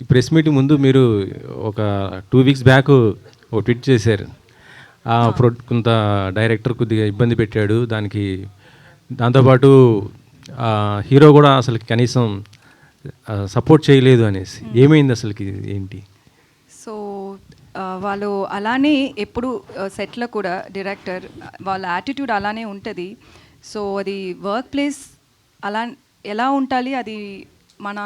ఈ press meet ముందు మీరు ఒక టూ వీక్స్ బ్యాక్ ఒక ట్వీట్ చేశారు. ఆ ప్రొ కొంత డైరెక్టర్ కొద్దిగా ఇబ్బంది పెట్టాడు. దానికి దాంతోపాటు హీరో కూడా అసలు కనీసం సపోర్ట్ చేయలేదు అనేసి. ఏమైంది అసలుకి ఏంటి? సో వాళ్ళు అలానే ఎప్పుడు సెట్లో కూడా డైరెక్టర్ వాళ్ళ యాటిట్యూడ్ అలానే ఉంటుంది. సో అది వర్క్ ప్లేస్ అలా ఎలా ఉండాలి? అది మన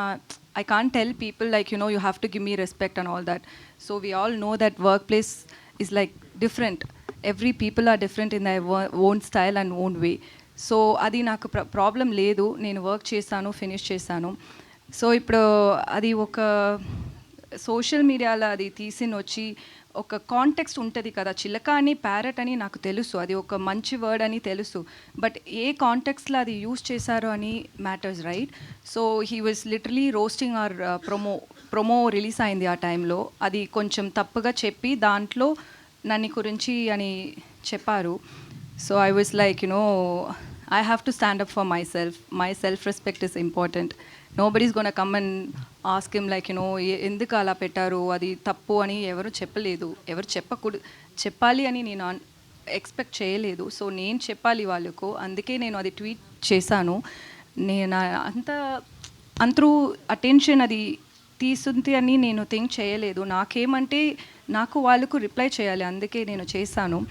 I can't tell people like you know you have to give me respect and all that so we all know that work place is like different every people are different in their own style and own way so అది నాకు problem లేదు. నేను work చేశాను finish చేశాను so ఇప్పుడు అది ఒక social మీడియాలో అది తీసిన వచ్చి ఒక కాంటెక్స్ట్ ఉంటుంది కదా. చిలక అని ప్యారెట్ అని నాకు తెలుసు. అది ఒక మంచి వర్డ్ అని తెలుసు. బట్ ఏ కాంటెక్స్లో అది యూస్ చేశారో అని matters right so he was literally roasting or promo promo release అయింది ఆ టైంలో అది కొంచెం తప్పుగా చెప్పి దాంట్లో నన్ను గురించి అని చెప్పారు. So I was like you know I have to stand up for myself my self respect is important nobody's gonna come and ask him like you know ఎందుకు అలా పెట్టారు? అది తప్పు అని ఎవరు చెప్పలేదు. ఎవరు చెప్పకూడదు చెప్పాలి అని నేను ఎక్స్పెక్ట్ చేయలేదు. సో నేను చెప్పాలి వాళ్ళకు. అందుకే నేను అది ట్వీట్ చేశాను. నేను అంత అంతరూ అటెన్షన్ అది తీసుంది అని నేను థింక్ చేయలేదు. నాకేమంటే నాకు వాళ్ళకు రిప్లై చేయాలి. అందుకే నేను చేశాను.